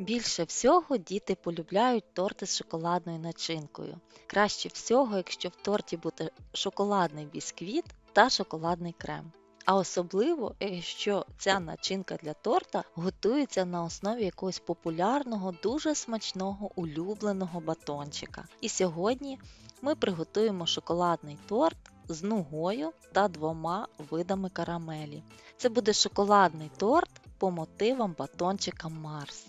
Більше всього діти полюбляють торти з шоколадною начинкою. Краще всього, якщо в торті буде шоколадний бісквіт та шоколадний крем. А особливо, якщо ця начинка для торта готується на основі якогось популярного, дуже смачного улюбленого батончика. І сьогодні ми приготуємо шоколадний торт з нугою та двома видами карамелі. Це буде шоколадний торт по мотивам батончика Марс.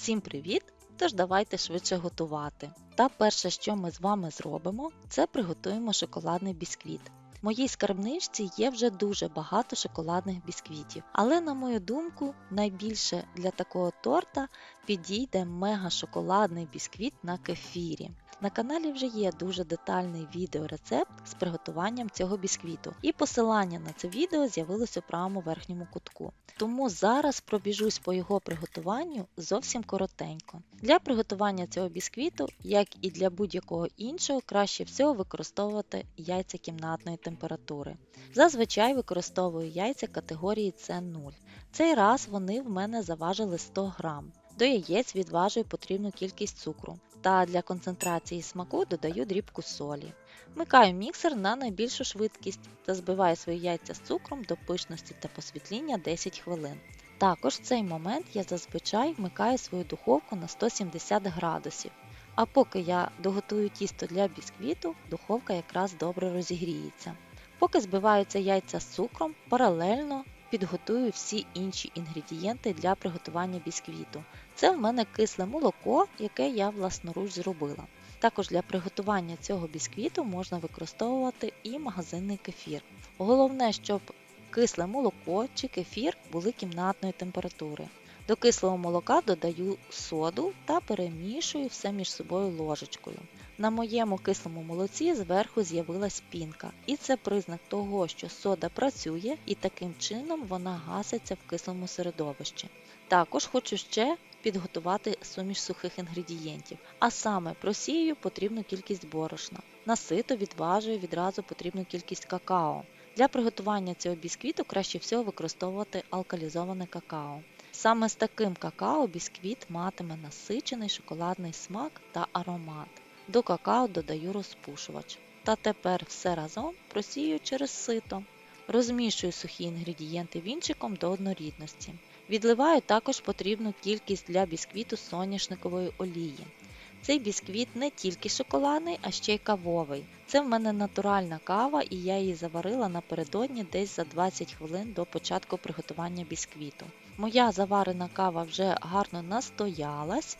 Всім привіт! Тож давайте швидше готувати. Та перше, що ми з вами зробимо, це приготуємо шоколадний бісквіт. В моїй скарбничці є вже дуже багато шоколадних бісквітів, але, на мою думку, найбільше для такого торта підійде мега шоколадний бісквіт на кефірі. На каналі вже є дуже детальний відеорецепт з приготуванням цього бісквіту, і посилання на це відео з'явилось у правому верхньому кутку. Тому зараз пробіжусь по його приготуванню зовсім коротенько. Для приготування цього бісквіту, як і для будь-якого іншого, краще всього використовувати яйця кімнатної температури. Зазвичай використовую яйця категорії С0. Цей раз вони в мене заважили 100 грам. До яєць відважую потрібну кількість цукру та для концентрації смаку додаю дрібку солі. Вмикаю міксер на найбільшу швидкість та збиваю свої яйця з цукром до пишності та посвітління 10 хвилин. Також в цей момент я зазвичай вмикаю свою духовку на 170 градусів. А поки я доготую тісто для бісквіту, духовка якраз добре розігріється. Поки збиваються яйця з цукром, паралельно підготую всі інші інгредієнти для приготування бісквіту. Це в мене кисле молоко, яке я власноруч зробила. Також для приготування цього бісквіту можна використовувати і магазинний кефір. Головне, щоб кисле молоко чи кефір були кімнатної температури. До кислого молока додаю соду та перемішую все між собою ложечкою. На моєму кислому молоці зверху з'явилась пінка, і це признак того, що сода працює і таким чином вона гаситься в кислому середовищі. Також хочу ще підготувати суміш сухих інгредієнтів, а саме просію потрібну кількість борошна. На сито відважую відразу потрібну кількість какао. Для приготування цього бісквіту краще всього використовувати алкалізоване какао. Саме з таким какао бісквіт матиме насичений шоколадний смак та аромат. До какао додаю розпушувач. Та тепер все разом просію через сито. Розмішую сухі інгредієнти вінчиком до однорідності. Відливаю також потрібну кількість для бісквіту соняшникової олії. Цей бісквіт не тільки шоколадний, а ще й кавовий. Це в мене натуральна кава, і я її заварила напередодні десь за 20 хвилин до початку приготування бісквіту. Моя заварена кава вже гарно настоялась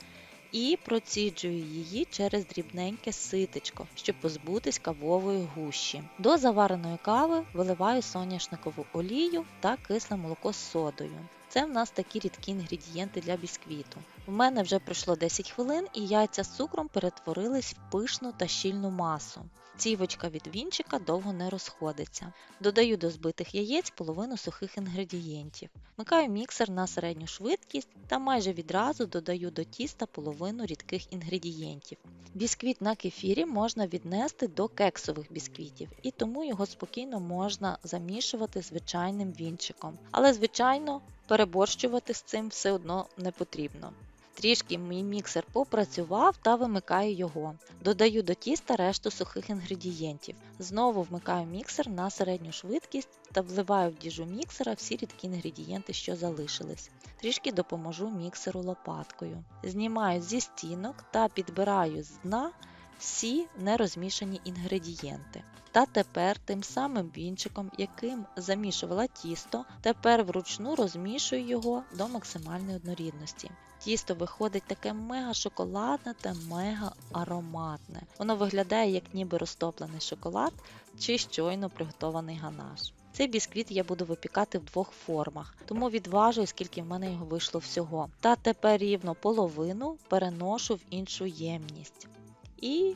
і проціджую її через дрібненьке ситечко, щоб позбутись кавової гущі. До завареної кави виливаю соняшникову олію та кисле молоко з содою. Це в нас такі рідкі інгредієнти для бісквіту. В мене вже пройшло 10 хвилин і яйця з цукром перетворились в пишну та щільну масу. Цівочка від вінчика довго не розходиться. Додаю до збитих яєць половину сухих інгредієнтів. Вмикаю міксер на середню швидкість та майже відразу додаю до тіста половину рідких інгредієнтів. Бісквіт на кефірі можна віднести до кексових бісквітів, і тому його спокійно можна замішувати звичайним вінчиком. Але, звичайно, переборщувати з цим все одно не потрібно. Трішки мій міксер попрацював та вимикаю його. Додаю до тіста решту сухих інгредієнтів. Знову вмикаю міксер на середню швидкість та вливаю в діжу міксера всі рідкі інгредієнти, що залишились. Трішки допоможу міксеру лопаткою. Знімаю зі стінок та підбираю з дна всі нерозмішані інгредієнти. Та тепер тим самим вінчиком, яким замішувала тісто, тепер вручну розмішую його до максимальної однорідності. Тісто виходить таке мега шоколадне та мега ароматне. Воно виглядає як ніби розтоплений шоколад чи щойно приготований ганаш. Цей бісквіт я буду випікати в двох формах, тому відважую, скільки в мене його вийшло всього. Та тепер рівно половину переношу в іншу ємність. І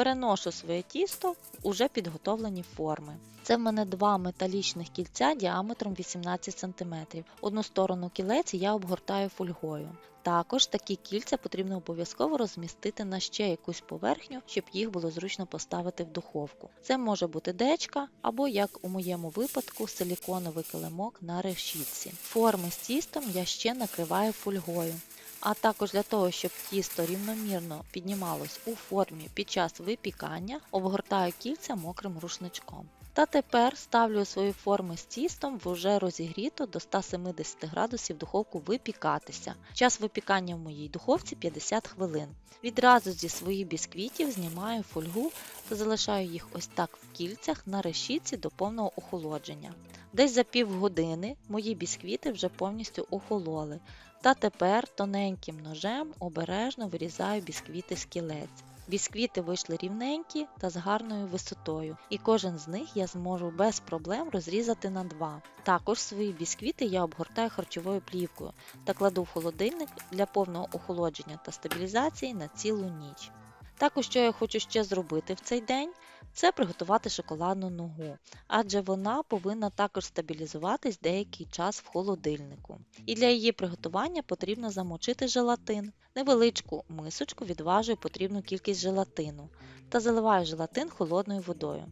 переношу своє тісто в уже підготовлені форми. Це в мене два металічних кільця діаметром 18 см. Одну сторону кілець я обгортаю фольгою. Також такі кільця потрібно обов'язково розмістити на ще якусь поверхню, щоб їх було зручно поставити в духовку. Це може бути дечка або, як у моєму випадку, силіконовий килимок на решітці. Форми з тістом я ще накриваю фольгою. А також для того, щоб тісто рівномірно піднімалось у формі під час випікання, обгортаю кільця мокрим рушничком. Та тепер ставлю свої форми з тістом в уже розігріту до 170 градусів духовку випікатися. Час випікання в моїй духовці 50 хвилин. Відразу зі своїх бісквітів знімаю фольгу та залишаю їх ось так в кільцях на решітці до повного охолодження. Десь за півгодини мої бісквіти вже повністю охололи. Та тепер тоненьким ножем обережно вирізаю бісквіти з кілець. Бісквіти вийшли рівненькі та з гарною висотою, і кожен з них я зможу без проблем розрізати на два. Також свої бісквіти я обгортаю харчовою плівкою та кладу в холодильник для повного охолодження та стабілізації на цілу ніч. Також, що я хочу ще зробити в цей день, це приготувати шоколадну ногу, адже вона повинна також стабілізуватись деякий час в холодильнику. І для її приготування потрібно замочити желатин. Невеличку мисочку відважую потрібну кількість желатину та заливаю желатин холодною водою.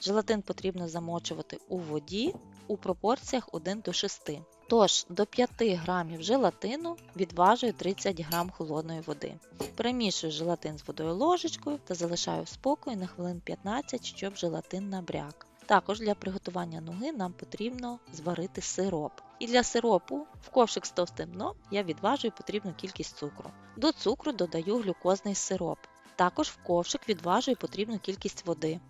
Желатин потрібно замочувати у воді у пропорціях 1 до 6. Тож до 5 грамів желатину відважую 30 грам холодної води. Перемішую желатин з водою ложечкою та залишаю в спокої на хвилин 15, щоб желатин набряк. Також для приготування ноги нам потрібно зварити сироп. І для сиропу в ковшик з товстим дном я відважую потрібну кількість цукру. До цукру додаю глюкозний сироп. Також в ковшик відважую потрібну кількість води.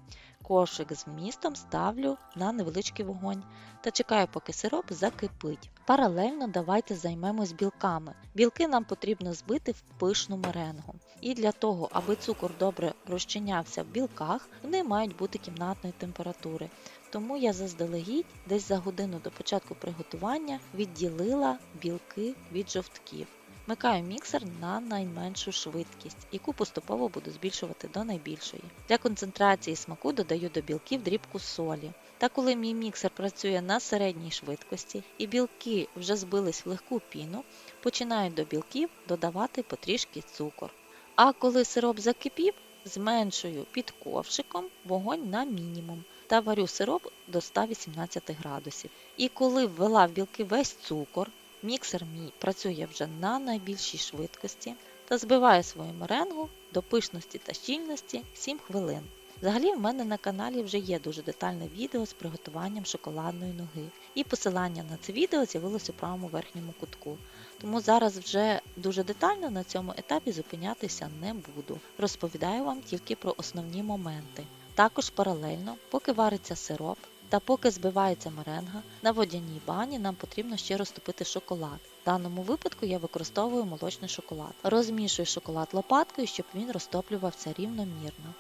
Ковшик з містом ставлю на невеличкий вогонь та чекаю, поки сироп закипить. Паралельно давайте займемось білками. Білки нам потрібно збити в пишну меренгу. І для того, аби цукор добре розчинявся в білках, вони мають бути кімнатної температури. Тому я заздалегідь десь за годину до початку приготування відділила білки від жовтків. Вмикаю міксер на найменшу швидкість, яку поступово буду збільшувати до найбільшої. Для концентрації смаку додаю до білків дрібку солі. Та коли мій міксер працює на середній швидкості і білки вже збились в легку піну, починаю до білків додавати потрішки цукор. А коли сироп закипів, зменшую під ковшиком вогонь на мінімум та варю сироп до 118 градусів. І коли ввела в білки весь цукор, Міксер мій працює вже на найбільшій швидкості та збиває свою меренгу до пишності та щільності 7 хвилин. Взагалі в мене на каналі вже є дуже детальне відео з приготуванням шоколадної ноги, і посилання на це відео з'явилося у правому верхньому кутку. Тому зараз вже дуже детально на цьому етапі зупинятися не буду. Розповідаю вам тільки про основні моменти. Також паралельно, поки вариться сироп, та поки збивається меренга, на водяній бані нам потрібно ще розтопити шоколад. В даному випадку я використовую молочний шоколад. Розмішую шоколад лопаткою, щоб він розтоплювався рівномірно.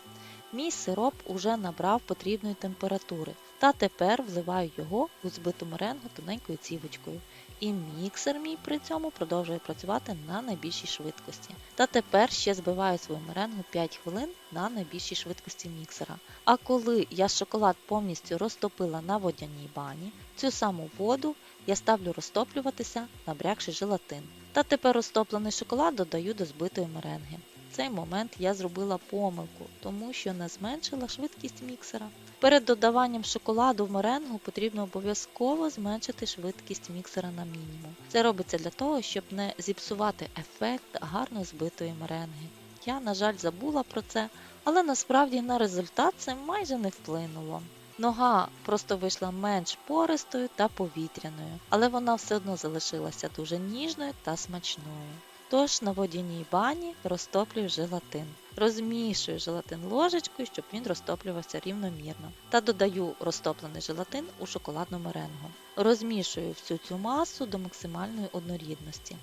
Мій сироп уже набрав потрібної температури, та тепер вливаю його у збиту меренгу тоненькою цівочкою. І міксер мій при цьому продовжує працювати на найбільшій швидкості. Та тепер ще збиваю свою меренгу 5 хвилин на найбільшій швидкості міксера. А коли я шоколад повністю розтопила на водяній бані, цю саму воду я ставлю розтоплюватися, набрякши желатин. Та тепер розтоплений шоколад додаю до збитої меренги. В цей момент я зробила помилку, тому що не зменшила швидкість міксера. Перед додаванням шоколаду в меренгу потрібно обов'язково зменшити швидкість міксера на мінімум. Це робиться для того, щоб не зіпсувати ефект гарно збитої меренги. Я, на жаль, забула про це, але насправді на результат це майже не вплинуло. Нога просто вийшла менш пористою та повітряною, але вона все одно залишилася дуже ніжною та смачною. Тож на водяній бані розтоплюю желатин. Розмішую желатин ложечкою, щоб він розтоплювався рівномірно. Та додаю розтоплений желатин у шоколадну меренгу. Розмішую всю цю масу до максимальної однорідності.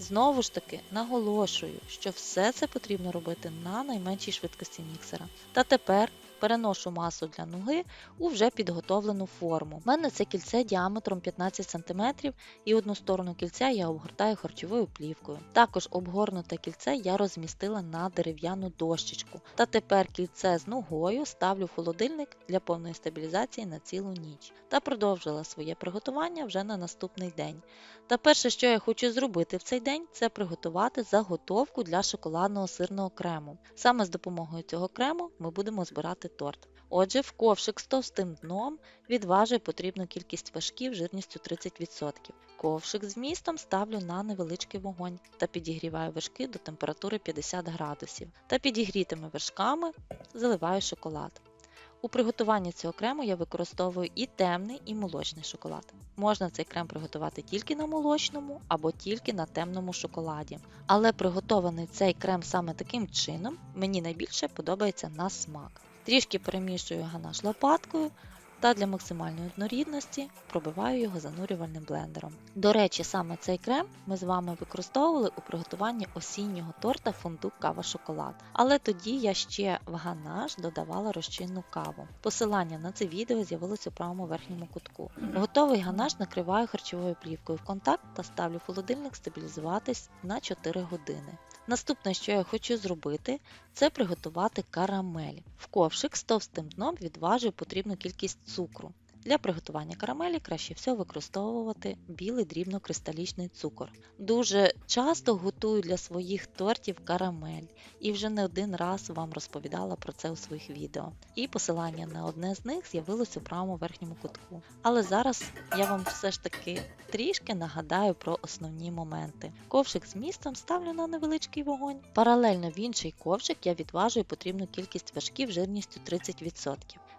Знову ж таки наголошую, що все це потрібно робити на найменшій швидкості міксера. Та тепер переношу масу для ноги у вже підготовлену форму. У мене це кільце діаметром 15 см і одну сторону кільця я обгортаю харчовою плівкою. Також обгорнуте кільце я розмістила на дерев'яну дощечку. Та тепер кільце з ногою ставлю в холодильник для повної стабілізації на цілу ніч. Та продовжила своє приготування вже на наступний день. Та перше, що я хочу зробити в цей день, це приготувати заготовку для шоколадного сирного крему. Саме з допомогою цього крему ми будемо збирати торт. Отже, в ковшик з товстим дном відважує потрібну кількість важків жирністю 30%. Ковшик з містом ставлю на невеличкий вогонь та підігріваю вершки до температури 50 градусів. Та підігрітими вершками заливаю шоколад. У приготуванні цього крему я використовую і темний, і молочний шоколад. Можна цей крем приготувати тільки на молочному або тільки на темному шоколаді. Але приготований цей крем саме таким чином мені найбільше подобається на смак. Трішки перемішую ганаш лопаткою та для максимальної однорідності пробиваю його занурювальним блендером. До речі, саме цей крем ми з вами використовували у приготуванні осіннього торта фундук кава шоколад. Але тоді я ще в ганаш додавала розчинну каву. Посилання на це відео з'явилось у правому верхньому кутку. Готовий ганаш накриваю харчовою плівкою в контакт та ставлю в холодильник стабілізуватись на 4 години. Наступне, що я хочу зробити, це приготувати карамель. В ковшик з товстим дном відважую потрібну кількість цукру. Для приготування карамелі краще всього використовувати білий дрібнокристалічний цукор. Дуже часто готую для своїх тортів карамель і вже не один раз вам розповідала про це у своїх відео. І посилання на одне з них з'явилось у правому верхньому кутку. Але зараз я вам все ж таки трішки нагадаю про основні моменти. Ковшик з містом ставлю на невеличкий вогонь. Паралельно в інший ковшик я відважую потрібну кількість вершків жирністю 30%.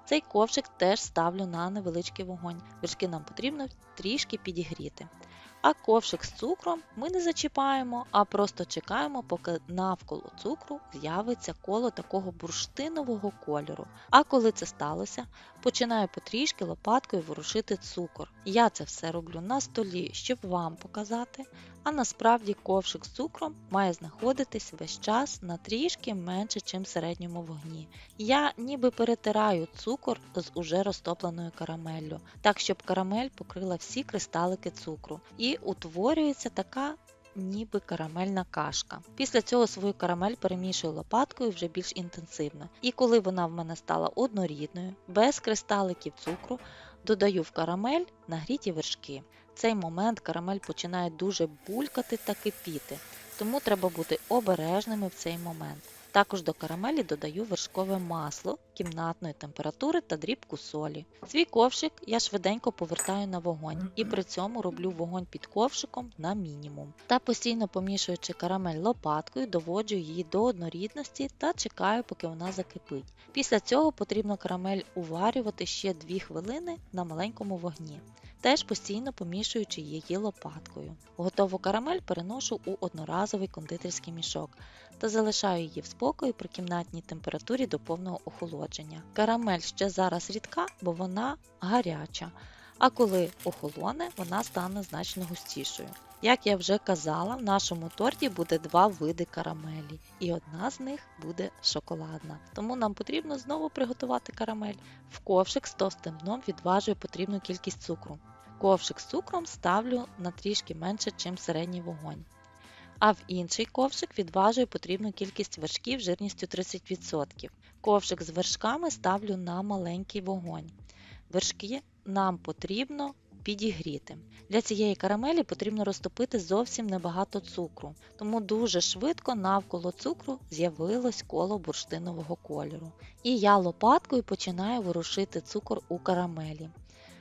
Цей ковшик теж ставлю на невеличкий вогонь. Вершки нам потрібно трішки підігріти. А ковшик з цукром ми не зачіпаємо, а просто чекаємо, поки навколо цукру з'явиться коло такого бурштинового кольору. А коли це сталося, починаю потрішки лопаткою ворушити цукор. Я це все роблю на столі, щоб вам показати. А насправді ковшик з цукром має знаходитись весь час на трішки менше, чим середньому вогні. Я ніби перетираю цукор з уже розтопленою карамеллю, так щоб карамель покрила всі кристалики цукру. І утворюється така ніби карамельна кашка. Після цього свою карамель перемішую лопаткою вже більш інтенсивно. І коли вона в мене стала однорідною, без кристаликів цукру, додаю в карамель нагріті вершки. В цей момент карамель починає дуже булькати та кипіти, тому треба бути обережними в цей момент. Також до карамелі додаю вершкове масло кімнатної температури та дрібку солі. Свій ковшик я швиденько повертаю на вогонь і при цьому роблю вогонь під ковшиком на мінімум. Та постійно помішуючи карамель лопаткою, доводжу її до однорідності та чекаю, поки вона закипить. Після цього потрібно карамель уварювати ще 2 хвилини на маленькому вогні. Теж постійно помішуючи її лопаткою. Готову карамель переношу у одноразовий кондитерський мішок та залишаю її в спокої при кімнатній температурі до повного охолодження. Карамель ще зараз рідка, бо вона гаряча, а коли охолоне, вона стане значно густішою. Як я вже казала, в нашому торті буде два види карамелі, і одна з них буде шоколадна. Тому нам потрібно знову приготувати карамель. В ковшик з товстим дном відважую потрібну кількість цукру. Ковшик з цукром ставлю на трішки менше, ніж середній вогонь. А в інший ковшик відважую потрібну кількість вершків жирністю 30%. Ковшик з вершками ставлю на маленький вогонь. Вершки нам потрібно підігріти. Для цієї карамелі потрібно розтопити зовсім небагато цукру, тому дуже швидко навколо цукру з'явилось коло бурштинового кольору. І я лопаткою починаю ворушити цукор у карамелі.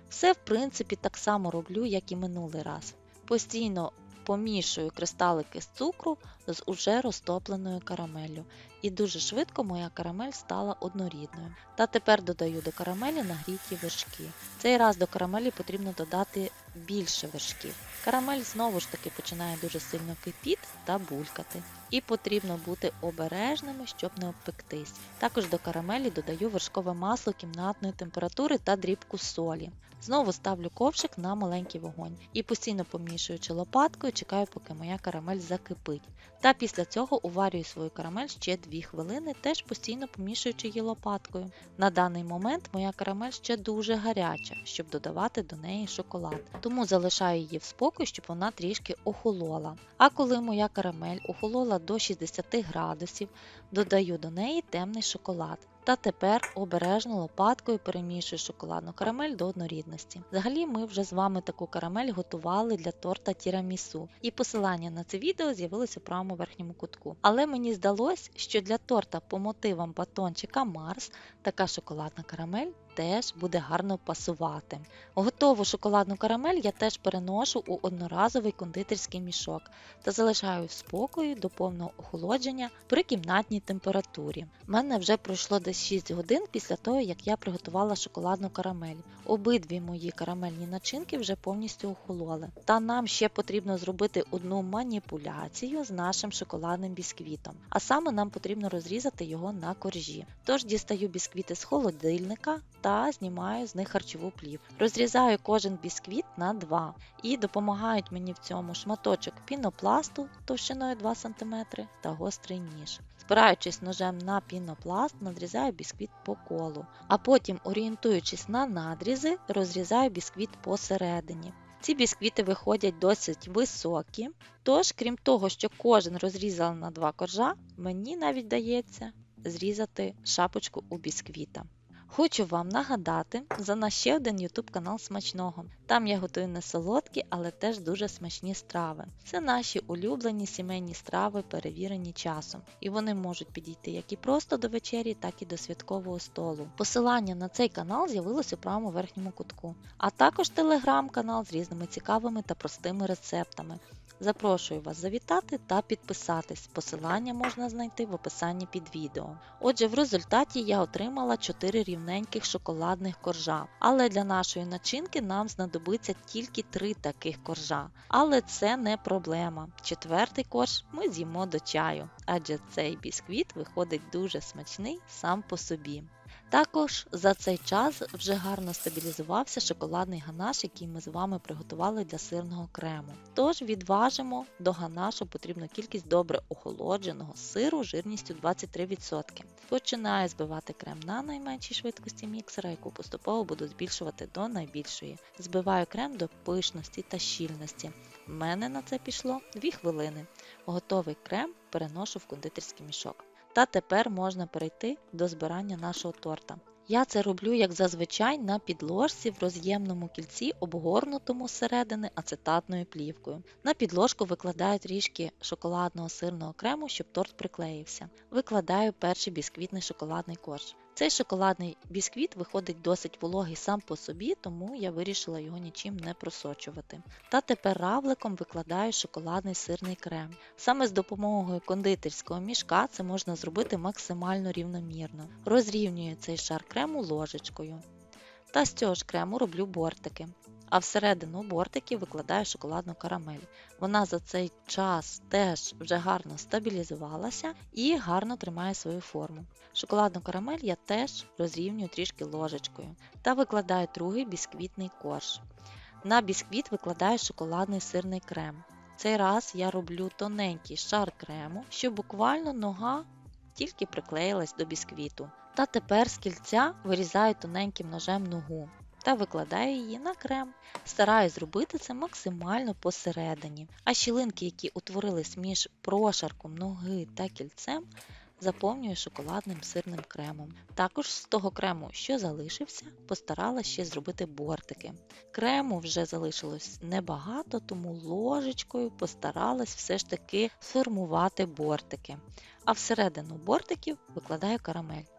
Все, в принципі, так само роблю, як і минулий раз. Постійно помішую кристалики з цукру з уже розтопленою карамеллю. І дуже швидко моя карамель стала однорідною. Та тепер додаю до карамелі нагріті вершки. Цей раз до карамелі потрібно додати більше вершків. Карамель знову ж таки починає дуже сильно кипіти та булькати. І потрібно бути обережними, щоб не обпектись. Також до карамелі додаю вершкове масло кімнатної температури та дрібку солі. Знову ставлю ковшик на маленький вогонь і постійно помішуючи лопаткою, чекаю, поки моя карамель закипить. Та після цього уварюю свою карамель ще 2 хвилини, теж постійно помішуючи її лопаткою. На даний момент моя карамель ще дуже гаряча, щоб додавати до неї шоколад. Тому залишаю її в спокій, щоб вона трішки охолола. А коли моя карамель охолола до 60 градусів, додаю до неї темний шоколад. Та тепер обережно лопаткою перемішую шоколадну карамель до однорідності. Взагалі ми вже з вами таку карамель готували для торта тірамісу, і посилання на це відео з'явилося у правому верхньому кутку. Але мені здалось, що для торта по мотивам батончика Марс така шоколадна карамель теж буде гарно пасувати. Готову шоколадну карамель я теж переношу у одноразовий кондитерський мішок та залишаю в спокої до повного охолодження при кімнатній температурі. У мене вже пройшло десь 6 годин після того, як я приготувала шоколадну карамель. Обидві мої карамельні начинки вже повністю охололи. Та нам ще потрібно зробити одну маніпуляцію з нашим шоколадним бісквітом. А саме нам потрібно розрізати його на коржі. Тож дістаю бісквіти з холодильника та знімаю з них харчову плів. Розрізаю кожен бісквіт на два і допомагають мені в цьому шматочок пінопласту товщиною 2 см та гострий ніж. Спираючись ножем на пінопласт, надрізаю бісквіт по колу, а потім, орієнтуючись на надрізи, розрізаю бісквіт посередині. Ці бісквіти виходять досить високі, тож, крім того, що кожен розрізала на два коржа, мені навіть дається зрізати шапочку у бісквіта. Хочу вам нагадати за наш ще один YouTube канал смачного. Там я готую не солодкі, але теж дуже смачні страви. Це наші улюблені сімейні страви, перевірені часом, і вони можуть підійти як і просто до вечері, так і до святкового столу. Посилання на цей канал з'явилось у правому верхньому кутку, а також телеграм-канал з різними цікавими та простими рецептами. Запрошую вас завітати та підписатись. Посилання можна знайти в описанні під відео. Отже, в результаті я отримала 4 рівненьких шоколадних коржа. Але для нашої начинки нам знадобиться тільки 3 таких коржа. Але це не проблема. Четвертий корж ми з'їмо до чаю, адже цей бісквіт виходить дуже смачний сам по собі. Також за цей час вже гарно стабілізувався шоколадний ганаш, який ми з вами приготували для сирного крему. Тож відважимо до ганашу потрібну кількість добре охолодженого сиру жирністю 23%. Починаю збивати крем на найменшій швидкості міксера, яку поступово буду збільшувати до найбільшої. Збиваю крем до пишності та щільності. В мене на це пішло 2 хвилини. Готовий крем переношу в кондитерський мішок. Та тепер можна перейти до збирання нашого торта. Я це роблю, як зазвичай, на підложці в роз'ємному кільці, обгорнутому зсередини ацетатною плівкою. На підложку викладаю трішки шоколадного сирного крему, щоб торт приклеївся. Викладаю перший бісквітний шоколадний корж. Цей шоколадний бісквіт виходить досить вологий сам по собі, тому я вирішила його нічим не просочувати. Та тепер равликом викладаю шоколадний сирний крем. Саме з допомогою кондитерського мішка це можна зробити максимально рівномірно. Розрівнюю цей шар крему ложечкою. Та з цього ж крему роблю бортики. А всередину бортиків викладаю шоколадну карамель. Вона за цей час теж вже гарно стабілізувалася і гарно тримає свою форму. Шоколадну карамель я теж розрівнюю трішки ложечкою та викладаю другий бісквітний корж. На бісквіт викладаю шоколадний сирний крем. Цей раз я роблю тоненький шар крему, щоб буквально нога тільки приклеїлась до бісквіту. Та тепер з кільця вирізаю тоненьким ножем ногу та викладаю її на крем. Стараюсь зробити це максимально посередині. А щілинки, які утворились між прошарком ноги та кільцем, заповнюю шоколадним сирним кремом. Також з того крему, що залишився, постаралася ще зробити бортики. Крему вже залишилось небагато, тому ложечкою постаралась все ж таки сформувати бортики. А всередину бортиків викладаю карамель.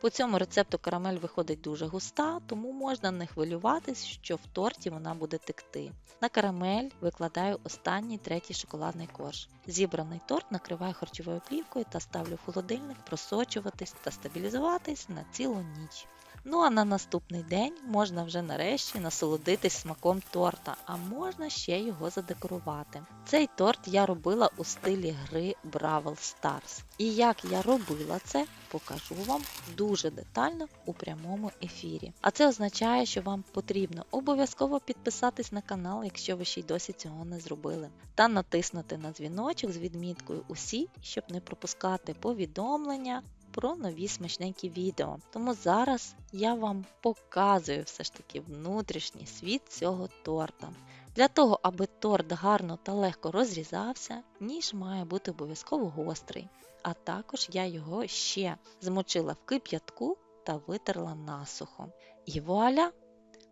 По цьому рецепту карамель виходить дуже густа, тому можна не хвилюватись, що в торті вона буде текти. На карамель викладаю останній третій шоколадний корж. Зібраний торт накриваю харчовою плівкою та ставлю в холодильник просочуватись та стабілізуватись на цілу ніч. Ну а на наступний день можна вже нарешті насолодитись смаком торта, а можна ще його задекорувати. Цей торт я робила у стилі гри Бравл Stars. І як я робила це, покажу вам дуже детально у прямому ефірі. А це означає, що вам потрібно обов'язково підписатись на канал, якщо ви ще й досі цього не зробили, та натиснути на дзвіночок з відміткою усі, щоб не пропускати повідомлення про нові смачненькі відео. Тому зараз я вам показую все ж таки внутрішній світ цього торта. Для того, аби торт гарно та легко розрізався, ніж має бути обов'язково гострий. А також я його ще змочила в кип'ятку та витерла насухо. І вуаля!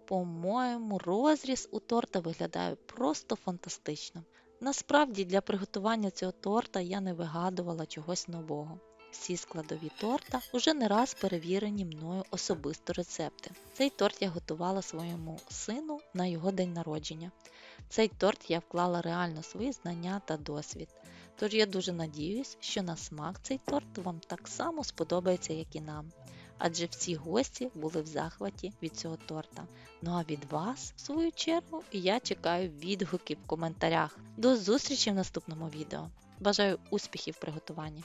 По-моєму, розріз у торта виглядає просто фантастично. Насправді для приготування цього торта я не вигадувала чогось нового. Всі складові торта уже не раз перевірені мною особисто рецепти. Цей торт я готувала своєму сину на його день народження. Цей торт я вклала реально свої знання та досвід. Тож я дуже надіюсь, що на смак цей торт вам так само сподобається, як і нам. Адже всі гості були в захваті від цього торта. Ну а від вас, в свою чергу, я чекаю відгуки в коментарях. До зустрічі в наступному відео. Бажаю успіхів в приготуванні.